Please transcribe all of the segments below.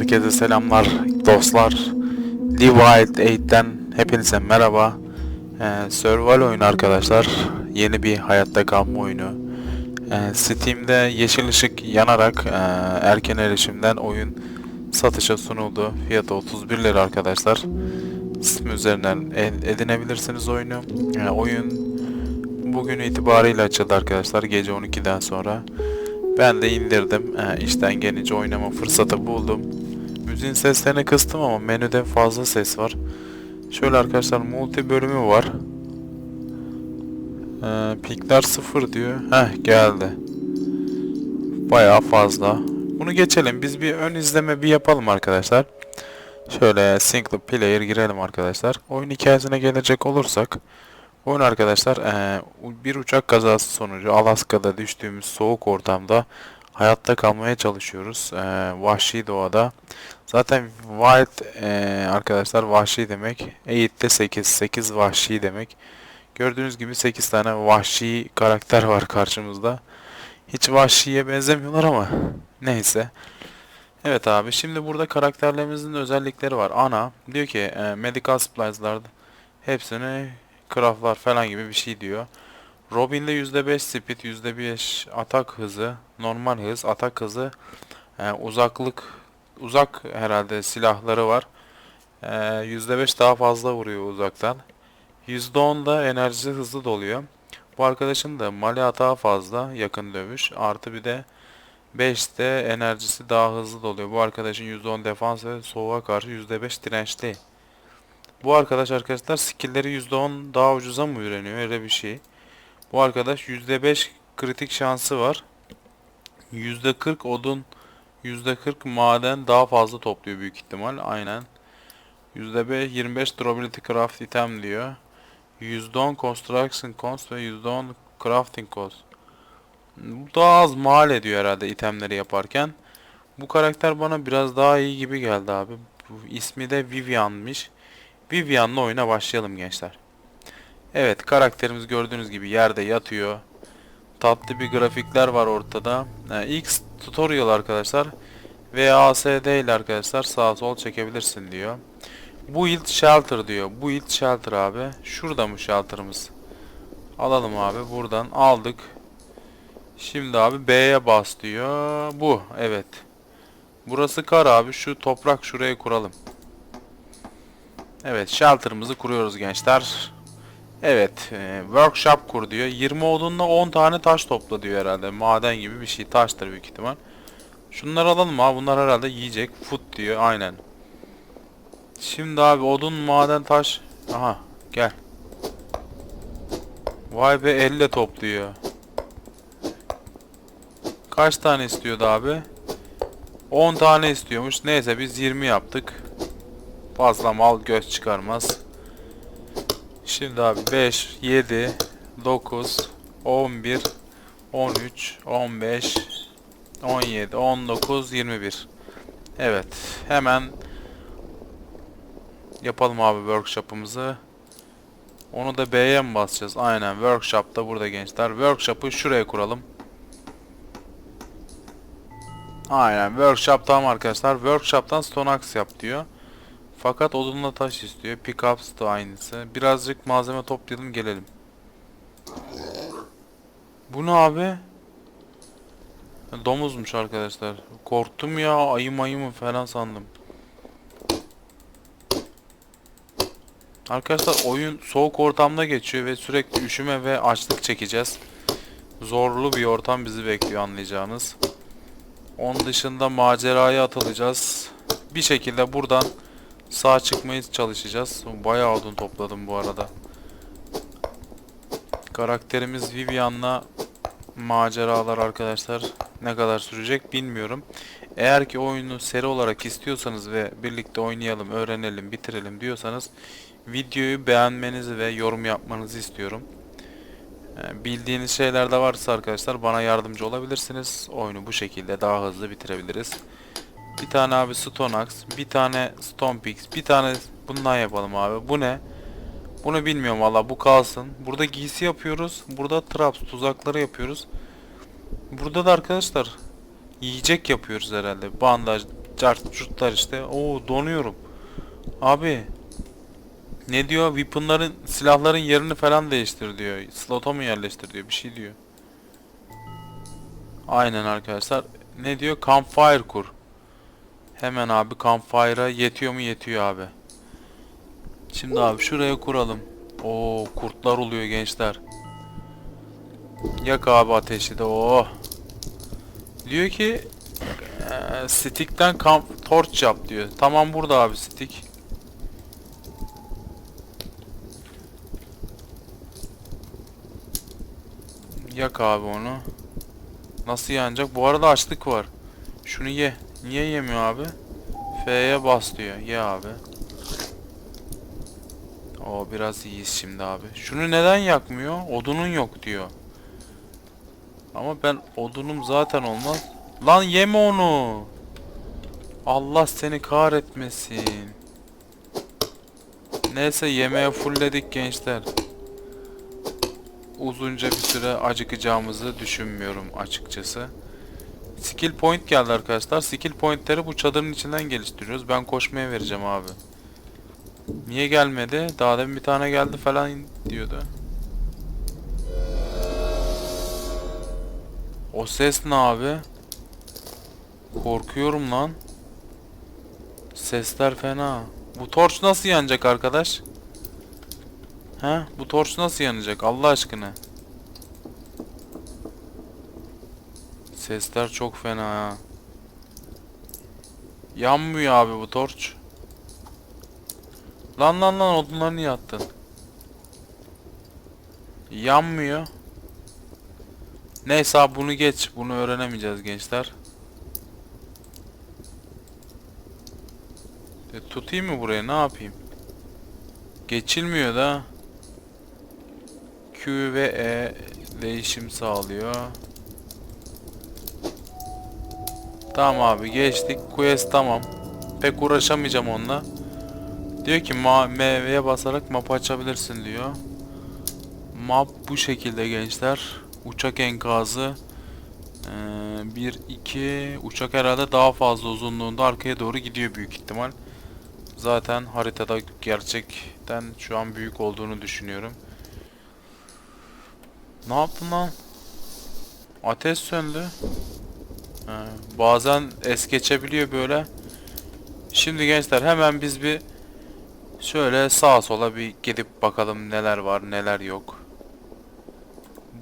Herkese selamlar dostlar. Divide 8'ten hepinize merhaba. Ee, survival oyunu arkadaşlar. Yeni bir hayatta kalma oyunu. Ee, Steam'de yeşil ışık yanarak e, erken erişimden oyun satışa sunuldu. Fiyatı 31 lira arkadaşlar. Steam üzerinden ed- edinebilirsiniz oyunu. Ee, oyun bugün itibariyle açıldı arkadaşlar. Gece 12'den sonra. Ben de indirdim. Ee, işten gelince oynama fırsatı buldum. Müziğin seslerini kıstım ama menüde fazla ses var. Şöyle arkadaşlar multi bölümü var. Ee, pikler 0 diyor. Heh geldi. Bayağı fazla. Bunu geçelim. Biz bir ön izleme bir yapalım arkadaşlar. Şöyle single player girelim arkadaşlar. Oyun hikayesine gelecek olursak. Oyun arkadaşlar eee, bir uçak kazası sonucu Alaska'da düştüğümüz soğuk ortamda hayatta kalmaya çalışıyoruz. Eee, vahşi doğada. Zaten wild eee, arkadaşlar vahşi demek. Eğit'te 8. 8 vahşi demek. Gördüğünüz gibi 8 tane vahşi karakter var karşımızda. Hiç vahşiye benzemiyorlar ama neyse. Evet abi şimdi burada karakterlerimizin özellikleri var. Ana diyor ki e, medical supplies'larda hepsini craftlar falan gibi bir şey diyor. Robin'de %5 speed, %5 atak hızı, normal hız, atak hızı, e, uzaklık, uzak herhalde silahları var. E, %5 daha fazla vuruyor uzaktan. %10 da enerjisi hızlı doluyor. Bu arkadaşın da mali atağı fazla, yakın dövüş. Artı bir de 5'te enerjisi daha hızlı doluyor. Bu arkadaşın %10 defans ve soğuğa karşı %5 dirençli. Bu arkadaş arkadaşlar skill'leri %10 daha ucuza mı öğreniyor öyle bir şey. Bu arkadaş %5 kritik şansı var. %40 odun, %40 maden daha fazla topluyor büyük ihtimal. Aynen. %5 25 durability craft item diyor. %10 construction cost ve %10 crafting cost. Bu daha az mal ediyor herhalde itemleri yaparken. Bu karakter bana biraz daha iyi gibi geldi abi. Bu ismi de Vivian'mış. Vivian'la oyuna başlayalım gençler. Evet karakterimiz gördüğünüz gibi yerde yatıyor. Tatlı bir grafikler var ortada. Ee, ilk tutorial arkadaşlar. VASD ile arkadaşlar sağa sol çekebilirsin diyor. Build shelter diyor. Build shelter abi. Şurada mı shelter'ımız? Alalım abi buradan aldık. Şimdi abi B'ye bas diyor. Bu evet. Burası kar abi. Şu toprak şuraya kuralım. Evet shelter'ımızı kuruyoruz gençler. Evet e, workshop kur diyor. 20 odunla 10 tane taş topla diyor herhalde. Maden gibi bir şey. Taştır büyük ihtimal. Şunları alalım abi. Bunlar herhalde yiyecek. Food diyor. Aynen. Şimdi abi odun, maden, taş. Aha gel. Vay be elle topluyor. Kaç tane istiyordu abi? 10 tane istiyormuş. Neyse biz 20 yaptık. Fazla mal göz çıkarmaz. Şimdi abi 5, 7, 9, 11, 13, 15, 17, 19, 21. Evet. Hemen yapalım abi workshop'ımızı. Onu da B'ye mi basacağız? Aynen. Workshop da burada gençler. Workshop'ı şuraya kuralım. Aynen. Workshop tamam arkadaşlar. Workshop'tan stone axe yap diyor. Fakat odunla taş istiyor. Pickups da aynısı. Birazcık malzeme toplayalım gelelim. Bu ne abi? Domuzmuş arkadaşlar. Korktum ya. Ayı mayı mı falan sandım. Arkadaşlar oyun soğuk ortamda geçiyor ve sürekli üşüme ve açlık çekeceğiz. Zorlu bir ortam bizi bekliyor anlayacağınız. Onun dışında maceraya atılacağız. Bir şekilde buradan sağ çıkmaya çalışacağız. Bayağı odun topladım bu arada. Karakterimiz Vivian'la maceralar arkadaşlar ne kadar sürecek bilmiyorum. Eğer ki oyunu seri olarak istiyorsanız ve birlikte oynayalım, öğrenelim, bitirelim diyorsanız videoyu beğenmenizi ve yorum yapmanızı istiyorum. Ee, Bildiğiniz şeyler de varsa arkadaşlar bana yardımcı olabilirsiniz. Oyunu bu şekilde daha hızlı bitirebiliriz. Bir tane abi Stone Axe, bir tane Stone Picks, bir tane bundan yapalım abi. Bu ne? Bunu bilmiyorum valla bu kalsın. Burada giysi yapıyoruz. Burada traps tuzakları yapıyoruz. Burada da arkadaşlar yiyecek yapıyoruz herhalde. Bandaj, Cart curtlar işte. Oo donuyorum. Abi. Ne diyor? Weapon'ların, silahların yerini falan değiştir diyor. Slot'a mı yerleştir diyor. Bir şey diyor. Aynen arkadaşlar. Ne diyor? Campfire kur. Hemen abi campfire'a yetiyor mu? Yetiyor abi. Şimdi abi şuraya kuralım. Oo kurtlar oluyor gençler. Yak abi ateşi de oh. Diyor ki eee, stick'ten kamp torch yap diyor. Tamam burada abi stick. Yak abi onu. Nasıl yanacak? Bu arada açlık var. Şunu ye. Niye yemiyor abi? F'ye bas diyor. Ye abi. O biraz iyiyiz şimdi abi. Şunu neden yakmıyor? Odunun yok diyor. Ama ben odunum zaten olmaz. Lan yeme onu. Allah seni kahretmesin. Neyse yemeğe fullledik gençler. Uzunca bir süre acıkacağımızı düşünmüyorum açıkçası. Skill point geldi arkadaşlar. Skill pointleri bu çadırın içinden geliştiriyoruz. Ben koşmaya vereceğim abi. Niye gelmedi? Daha demin bir tane geldi falan diyordu. O ses ne abi? Korkuyorum lan. Sesler fena. Bu torç nasıl yanacak arkadaş? He? Bu torç nasıl yanacak Allah aşkına? Sesler çok fena ha. Yanmıyor abi bu torç. Lan lan lan odunları niye attın? Yanmıyor. Neyse abi bunu geç. Bunu öğrenemeyeceğiz gençler. E, tutayım mı buraya ne yapayım? Geçilmiyor da. Q ve E değişim sağlıyor. Tamam abi geçtik. Quest tamam. Pek uğraşamayacağım onunla. Diyor ki ma M'ye basarak map açabilirsin diyor. Map bu şekilde gençler. Uçak enkazı. 1 2 uçak herhalde daha fazla uzunluğunda arkaya doğru gidiyor büyük ihtimal. Zaten haritada gerçekten şu an büyük olduğunu düşünüyorum. Ne yaptın lan? Ateş söndü. Bazen es geçebiliyor böyle. Şimdi gençler hemen biz bir şöyle sağa sola bir gidip bakalım neler var neler yok.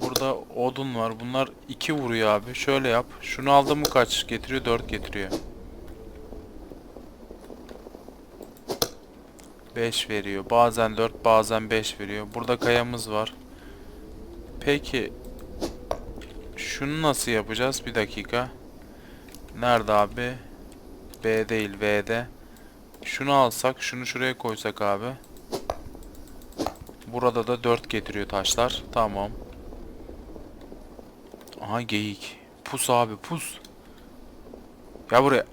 Burada odun var. Bunlar 2 vuruyor abi. Şöyle yap. Şunu aldım mı kaç getiriyor? 4 getiriyor. 5 veriyor. Bazen 4 bazen 5 veriyor. Burada kayamız var. Peki şunu nasıl yapacağız? Bir dakika. Nerede abi? B değil V'de. Şunu alsak, şunu şuraya koysak abi. Burada da 4 getiriyor taşlar. Tamam. Aha geyik. Pus abi pus. Ya buraya.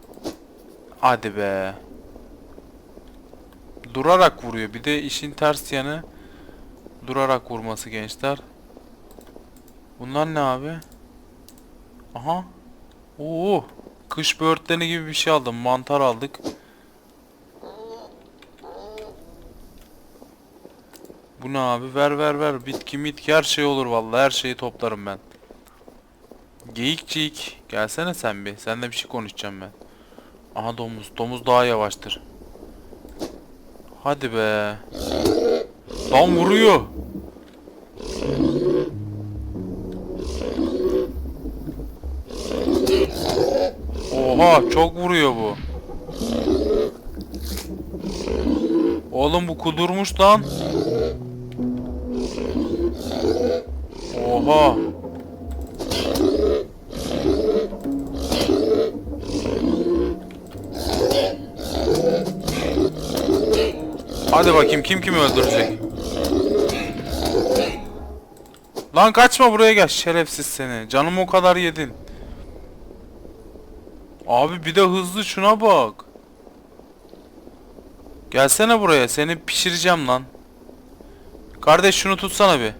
Hadi be. Durarak vuruyor. Bir de işin ters yanı durarak vurması gençler. Bunlar ne abi? Aha. Oo. Kış böğürtleni gibi bir şey aldım. Mantar aldık. Bu ne abi? Ver ver ver. Bitki mitki her şey olur vallahi. Her şeyi toplarım ben. Geyikçik. Gelsene sen bir. Seninle bir şey konuşacağım ben. Aha domuz. Domuz daha yavaştır. Hadi be. Lan vuruyor. Çok vuruyor bu. Oğlum bu kudurmuş lan. Oha. Hadi bakayım kim kimi öldürecek. Lan kaçma buraya gel şerefsiz seni. Canımı o kadar yedin. Abi bir de hızlı şuna bak. Gelsene buraya seni pişireceğim lan. Kardeş şunu tutsana bir.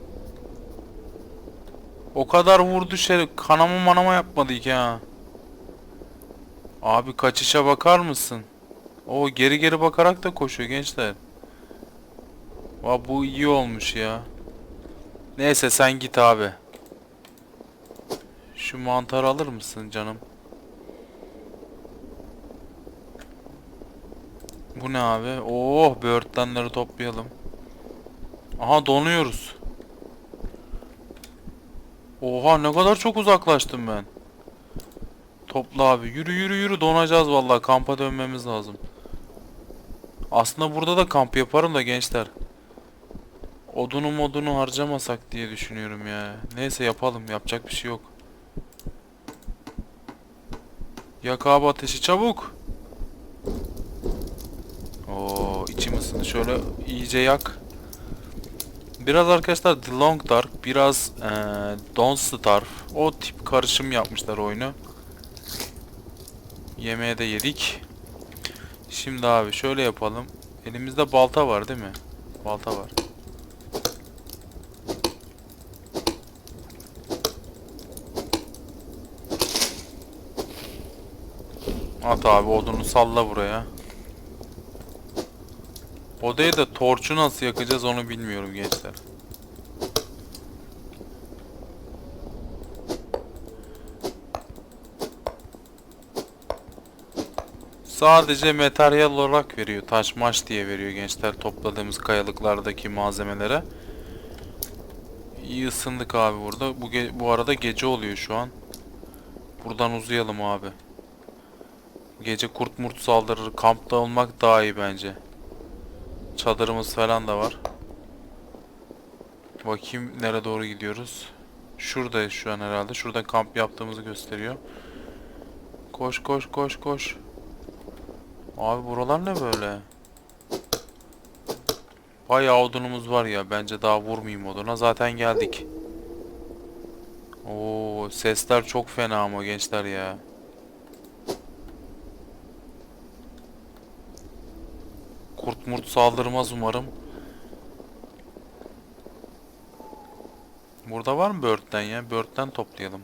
O kadar vurdu şey kanama manama yapmadı ki ha. Abi kaçışa bakar mısın? O geri geri bakarak da koşuyor gençler. Va bu iyi olmuş ya. Neyse sen git abi. Şu mantarı alır mısın canım? Bu ne abi? Oh böğürtlenleri toplayalım. Aha donuyoruz. Oha ne kadar çok uzaklaştım ben. Topla abi. Yürü yürü yürü donacağız vallahi. Kampa dönmemiz lazım. Aslında burada da kamp yaparım da gençler. Odunu modunu harcamasak diye düşünüyorum ya. Neyse yapalım. Yapacak bir şey yok. Yak abi ateşi çabuk. Oo içim ısındı. Şöyle iyice yak. Biraz arkadaşlar The Long Dark, biraz eee Don't Starve. O tip karışım yapmışlar oyunu. Yemeğe de yedik. Şimdi abi şöyle yapalım. Elimizde balta var değil mi? Balta var. At abi odunu salla buraya. Odayı da torçu nasıl yakacağız onu bilmiyorum gençler. Sadece materyal olarak veriyor. Taş maş diye veriyor gençler topladığımız kayalıklardaki malzemelere. İyi ısındık abi burada. Bu, bu arada gece oluyor şu an. Buradan uzayalım abi. Gece kurt murt saldırır. Kampta olmak daha iyi bence. Çadırımız falan da var. Bakayım nereye doğru gidiyoruz. Şuradayız şu an herhalde. Şurada kamp yaptığımızı gösteriyor. Koş koş koş koş. Abi buralar ne böyle? Bayağı odunumuz var ya. Bence daha vurmayayım oduna. Zaten geldik. Oo, sesler çok fena ama gençler ya. Kurt murt saldırmaz umarım. Burada var mı börtten ya? Börtten toplayalım.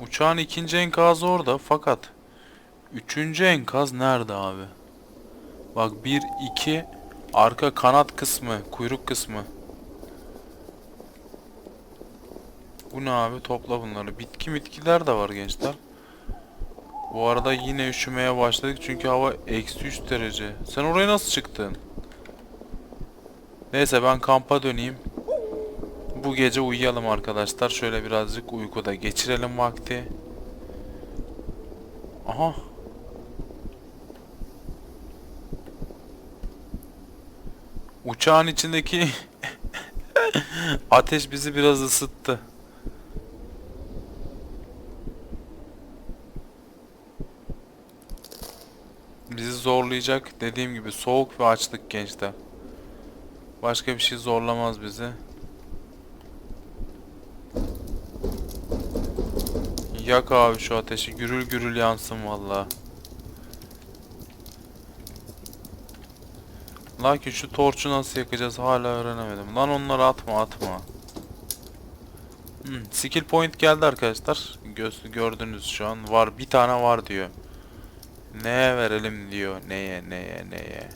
Uçağın ikinci enkazı orada fakat üçüncü enkaz nerede abi? Bak bir iki arka kanat kısmı, kuyruk kısmı. Bu ne abi? Topla bunları. Bitki bitkiler de var gençler. Bu arada yine üşümeye başladık çünkü hava eksi 3 derece. Sen oraya nasıl çıktın? Neyse ben kampa döneyim. Bu gece uyuyalım arkadaşlar. Şöyle birazcık uykuda geçirelim vakti. Aha. Uçağın içindeki ateş bizi biraz ısıttı. Bizi zorlayacak dediğim gibi soğuk ve açlık gençler. Başka bir şey zorlamaz bizi. Yak abi şu ateşi gürül gürül yansın valla. Lakin şu torçu nasıl yakacağız hala öğrenemedim. Lan onları atma atma. Hmm, skill point geldi arkadaşlar. Göz, gördünüz şu an. Var bir tane var diyor. Neye verelim diyor. Neye neye neye.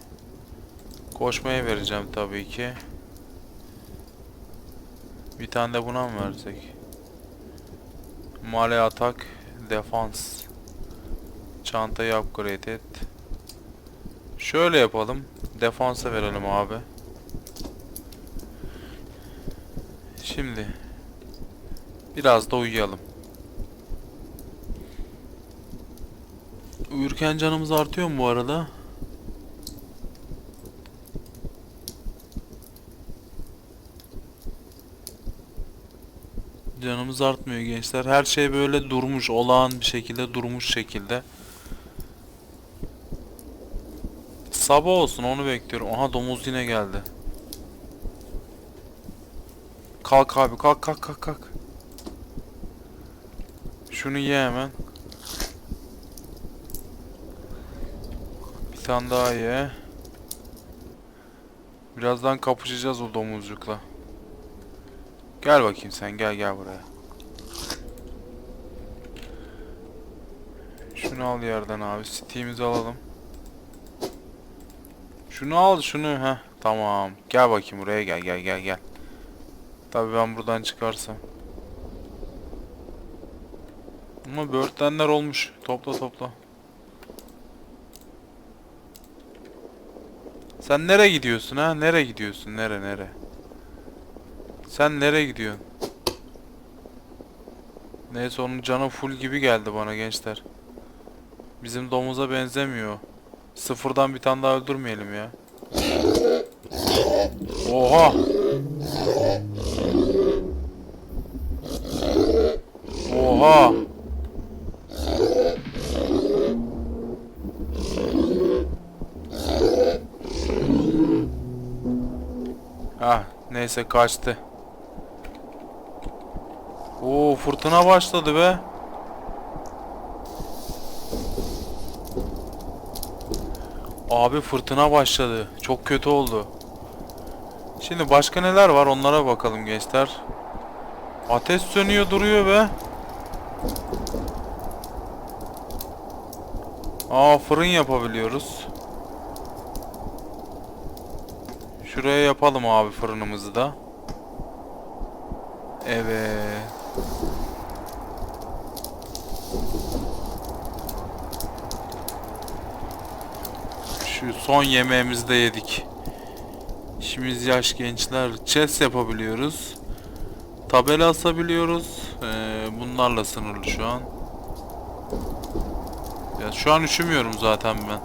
Koşmaya vereceğim tabii ki. Bir tane de buna mı versek? Male atak, defans. Çantayı upgrade et. Şöyle yapalım. Defansa verelim abi. Şimdi biraz da uyuyalım. Uyurken canımız artıyor mu bu arada? Canımız artmıyor gençler. Her şey böyle durmuş, olağan bir şekilde durmuş şekilde. Sabah olsun onu bekliyorum. Aha domuz yine geldi. Kalk abi kalk kalk kalk kalk. Şunu ye hemen. Tane daha ye. Birazdan kapışacağız o domuzcukla. Gel bakayım sen gel gel buraya. Şunu al yerden abi. Steam'imizi alalım. Şunu al şunu. Heh tamam. Gel bakayım buraya gel gel gel gel. Tabii ben buradan çıkarsam. Ama böğürtlenler olmuş. Topla topla. Sen nereye gidiyorsun ha? Nereye gidiyorsun? Nere nere? Sen nereye gidiyorsun? Neyse onun canı full gibi geldi bana gençler. Bizim domuza benzemiyor. Sıfırdan bir tane daha öldürmeyelim ya. Oha! Ah neyse kaçtı. Oo fırtına başladı be. Abi fırtına başladı. Çok kötü oldu. Şimdi başka neler var onlara bakalım gençler. Ateş sönüyor duruyor be. Aa fırın yapabiliyoruz. Şuraya yapalım abi fırınımızı da. Evet. Şu son yemeğimizi de yedik. İşimiz yaş gençler. Chess yapabiliyoruz. Tabela asabiliyoruz. Ee, bunlarla sınırlı şu an. Ya şu an üşümüyorum zaten ben.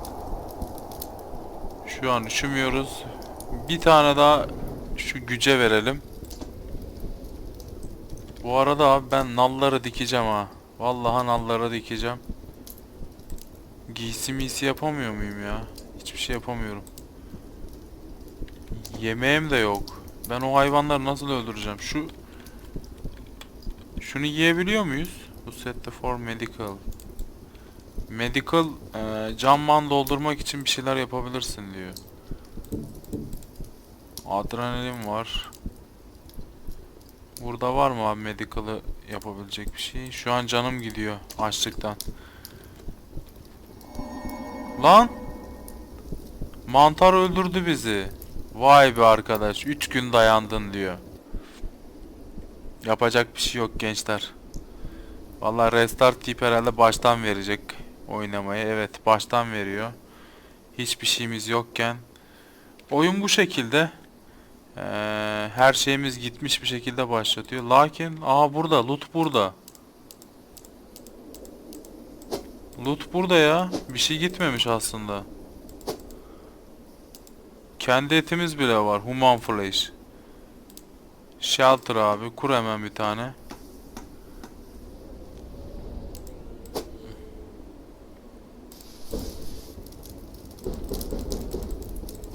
Şu an üşümüyoruz. Bir tane daha şu güce verelim. Bu arada abi ben nalları dikeceğim ha. Vallahi nalları dikeceğim. Giysi miysi yapamıyor muyum ya? Hiçbir şey yapamıyorum. Yemeğim de yok. Ben o hayvanları nasıl öldüreceğim? Şu şunu yiyebiliyor muyuz? Bu sette for medical. Medical e, can man doldurmak için bir şeyler yapabilirsin diyor. Adrenalin var. Burada var mı abi medical'ı yapabilecek bir şey? Şu an canım gidiyor açlıktan. Lan! Mantar öldürdü bizi. Vay be arkadaş 3 gün dayandın diyor. Yapacak bir şey yok gençler. Vallahi restart tip herhalde baştan verecek oynamayı. Evet baştan veriyor. Hiçbir şeyimiz yokken. Oyun bu şekilde. Ee, her şeyimiz gitmiş bir şekilde başlatıyor. Lakin aha burada loot burada. Loot burada ya. Bir şey gitmemiş aslında. Kendi etimiz bile var. Human flesh. Shelter abi. Kur hemen bir tane.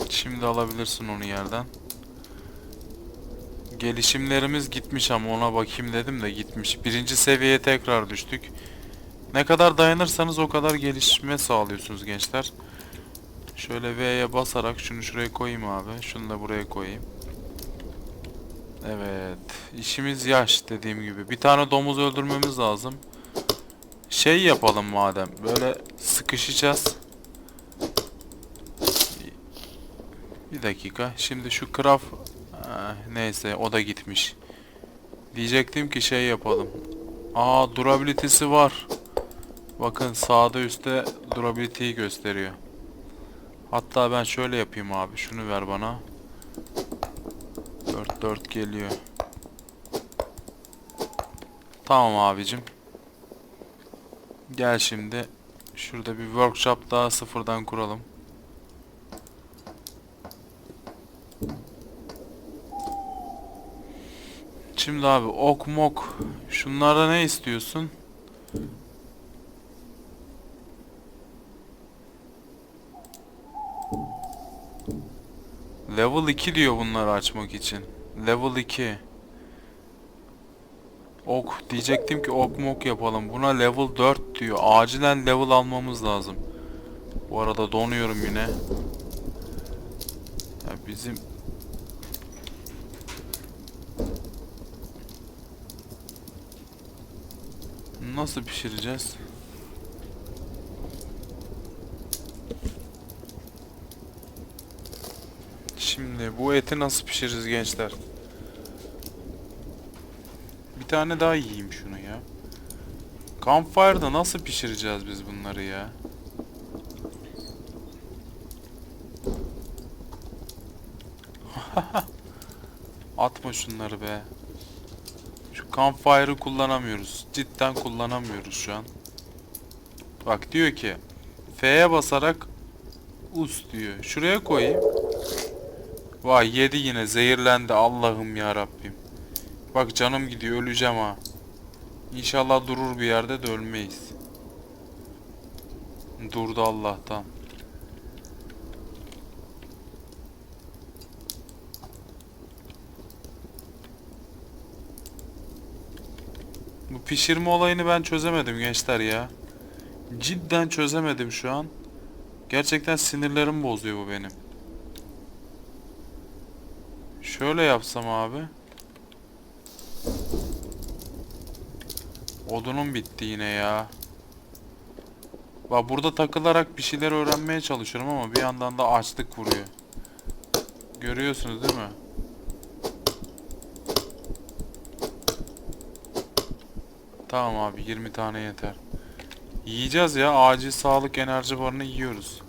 Şimdi alabilirsin onu yerden. Gelişimlerimiz gitmiş ama ona bakayım dedim de gitmiş. Birinci seviyeye tekrar düştük. Ne kadar dayanırsanız o kadar gelişme sağlıyorsunuz gençler. Şöyle V'ye basarak şunu şuraya koyayım abi. Şunu da buraya koyayım. Evet. işimiz yaş dediğim gibi. Bir tane domuz öldürmemiz lazım. Şey yapalım madem. Böyle sıkışacağız. Bir dakika. Şimdi şu craft Ah, neyse o da gitmiş. Diyecektim ki şey yapalım. Aa durability'si var. Bakın sağda üstte durability'yi gösteriyor. Hatta ben şöyle yapayım abi. Şunu ver bana. 4 4 geliyor. Tamam abicim. Gel şimdi. Şurada bir workshop daha sıfırdan kuralım. Şimdi abi ok mok. Şunlarda ne istiyorsun? Level 2 diyor bunları açmak için. Level 2. Ok diyecektim ki ok mok yapalım. Buna level 4 diyor. Acilen level almamız lazım. Bu arada donuyorum yine. Ya bizim Nasıl pişireceğiz? Şimdi bu eti nasıl pişiririz gençler? Bir tane daha yiyeyim şunu ya. Campfire'da nasıl pişireceğiz biz bunları ya? Atma şunları be. Campfire'ı kullanamıyoruz. Cidden kullanamıyoruz şu an. Bak diyor ki F'ye basarak us diyor. Şuraya koyayım. Vay yedi yine zehirlendi Allah'ım ya Rabbim. Bak canım gidiyor öleceğim ha. İnşallah durur bir yerde de ölmeyiz. Durdu Allah'tan. Pişirme olayını ben çözemedim gençler ya. Cidden çözemedim şu an. Gerçekten sinirlerim bozuyor bu benim. Şöyle yapsam abi. Odunum bitti yine ya. Bak burada takılarak bir şeyler öğrenmeye çalışıyorum ama bir yandan da açlık vuruyor. Görüyorsunuz değil mi? Tamam abi 20 tane yeter. Yiyeceğiz ya acil sağlık enerji barını yiyoruz.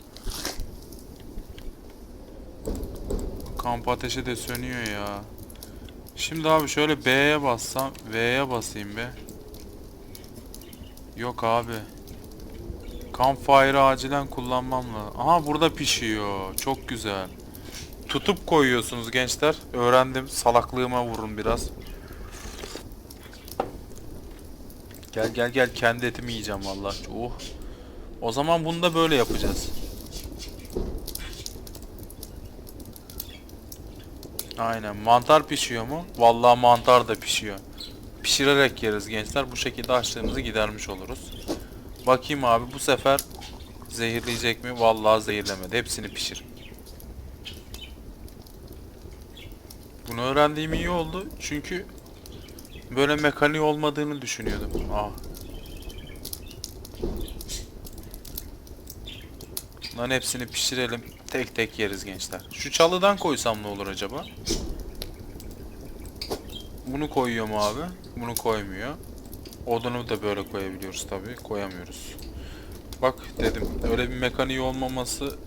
Kamp ateşi de sönüyor ya. Şimdi abi şöyle B'ye bassam V'ye basayım be. Yok abi. Campfire'ı acilen kullanmam lazım. Aha burada pişiyor. Çok güzel. Tutup koyuyorsunuz gençler. Öğrendim. Salaklığıma vurun biraz. Gel gel gel kendi etimi yiyeceğim vallahi. Oh. O zaman bunu da böyle yapacağız. Aynen. Mantar pişiyor mu? Vallahi mantar da pişiyor. Pişirerek yeriz gençler. Bu şekilde açlığımızı gidermiş oluruz. Bakayım abi bu sefer zehirleyecek mi? Vallahi zehirlemedi. Hepsini pişir. Bunu öğrendiğim iyi oldu. Çünkü böyle mekaniği olmadığını düşünüyordum. Ah. Bunların hepsini pişirelim. Tek tek yeriz gençler. Şu çalıdan koysam ne olur acaba? Bunu koyuyor mu abi? Bunu koymuyor. Odunu da böyle koyabiliyoruz tabi. Koyamıyoruz. Bak dedim. Öyle bir mekaniği olmaması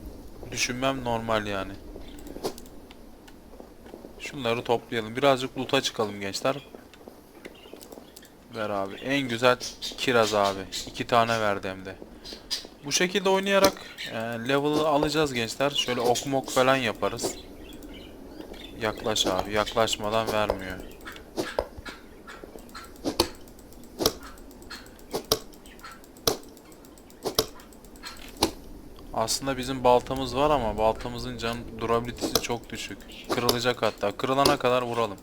düşünmem normal yani. Şunları toplayalım. Birazcık loot'a çıkalım gençler. Ver abi. En güzel kiraz abi. İki tane verdi hem de. Bu şekilde oynayarak e, level'ı alacağız gençler. Şöyle ok mok falan yaparız. Yaklaş abi. Yaklaşmadan vermiyor. Aslında bizim baltamız var ama baltamızın can durabilitesi çok düşük. Kırılacak hatta. Kırılana kadar vuralım.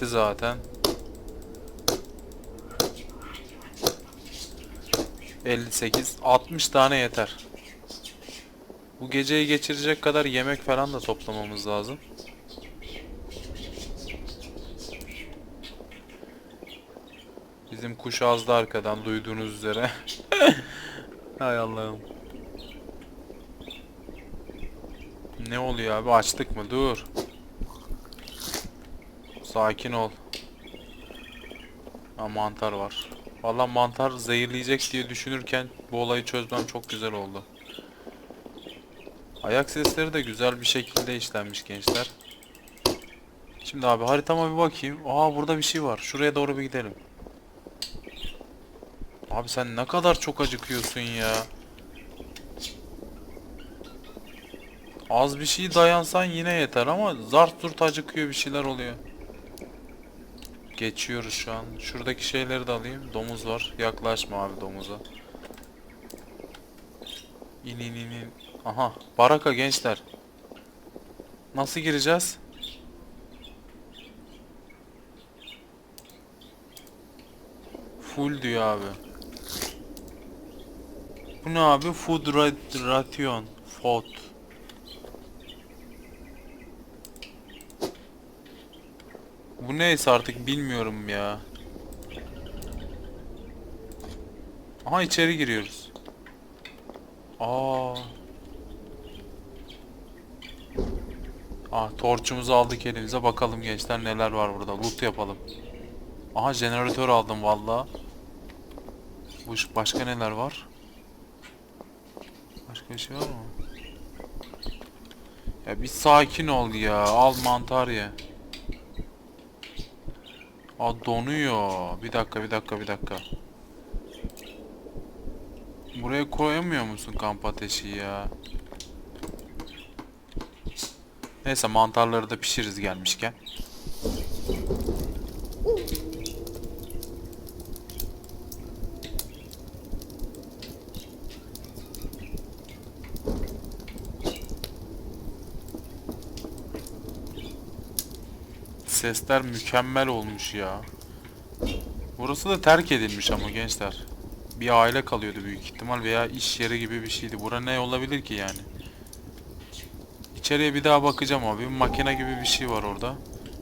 Gitti zaten. 58 60 tane yeter. Bu geceyi geçirecek kadar yemek falan da toplamamız lazım. Bizim kuş azdı arkadan duyduğunuz üzere. Hay Allah'ım. Ne oluyor abi açtık mı? Dur. Sakin ol. Ha mantar var. Valla mantar zehirleyecek diye düşünürken bu olayı çözmem çok güzel oldu. Ayak sesleri de güzel bir şekilde işlenmiş gençler. Şimdi abi haritama bir bakayım. Aa burada bir şey var. Şuraya doğru bir gidelim. Abi sen ne kadar çok acıkıyorsun ya. Az bir şey dayansan yine yeter ama zart zurt acıkıyor bir şeyler oluyor. Geçiyoruz şu an. Şuradaki şeyleri de alayım. Domuz var. Yaklaşma abi domuza. İn in in in. Aha. Baraka gençler. Nasıl gireceğiz? Full diyor abi. Bu ne abi? Food ra- ration. Food. Bu neyse artık bilmiyorum ya. Aha içeri giriyoruz. Aa. Ah torçumuzu aldık elimize bakalım gençler neler var burada. Loot yapalım. Aha jeneratör aldım valla. Bu başka neler var? Başka bir şey var mı? Ya bir sakin ol ya. Al mantar ye. Aa donuyor. Bir dakika bir dakika bir dakika. Buraya koyamıyor musun kamp ateşi ya? Neyse mantarları da pişiririz gelmişken. Sesler mükemmel olmuş ya. Burası da terk edilmiş ama gençler. Bir aile kalıyordu büyük ihtimal veya iş yeri gibi bir şeydi. Bura ne olabilir ki yani? İçeriye bir daha bakacağım abi. Bir makine gibi bir şey var orada.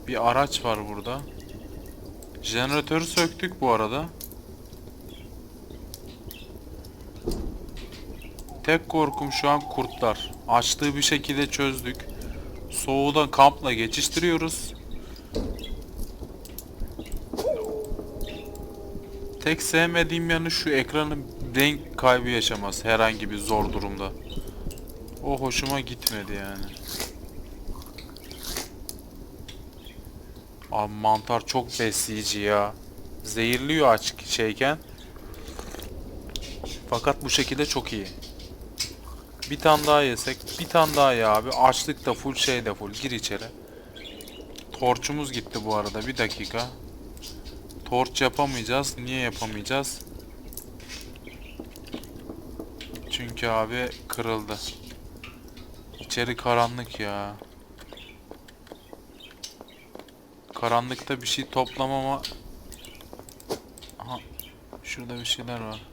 Bir araç var burada. Jeneratörü söktük bu arada. Tek korkum şu an kurtlar. Açlığı bir şekilde çözdük. Soğuğu kampla geçiştiriyoruz. Tek sevmediğim yanı şu ekranın renk kaybı yaşaması herhangi bir zor durumda. O hoşuma gitmedi yani. Abi mantar çok besleyici ya. Zehirliyor açık şeyken. Fakat bu şekilde çok iyi. Bir tane daha yesek, bir tane daha ya abi. Açlık da full, şey de full. Gir içeri. Torçumuz gitti bu arada. Bir dakika. Torç yapamayacağız. Niye yapamayacağız? Çünkü abi kırıldı. İçeri karanlık ya. Karanlıkta bir şey toplamama... Aha. Şurada bir şeyler var.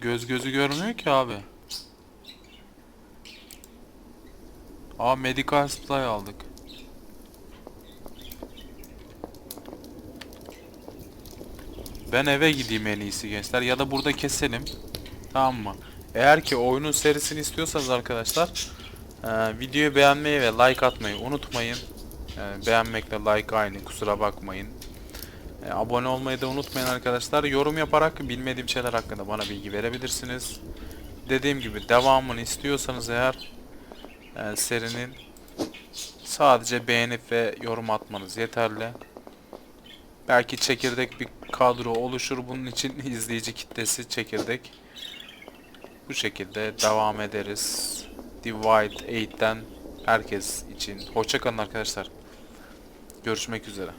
Göz gözü görmüyor ki abi. Aa medical supply aldık. Ben eve gideyim en iyisi gençler ya da burada keselim. Tamam mı? Eğer ki oyunun serisini istiyorsanız arkadaşlar e, videoyu beğenmeyi ve like atmayı unutmayın. E, beğenmekle like aynı kusura bakmayın. E, abone olmayı da unutmayın arkadaşlar. Yorum yaparak bilmediğim şeyler hakkında bana bilgi verebilirsiniz. Dediğim gibi devamını istiyorsanız eğer e, serinin sadece beğenip ve yorum atmanız yeterli. Belki çekirdek bir kadro oluşur bunun için izleyici kitlesi çekirdek. Bu şekilde devam ederiz. Divide 8'ten herkes için. Hoşçakalın arkadaşlar. Görüşmek üzere.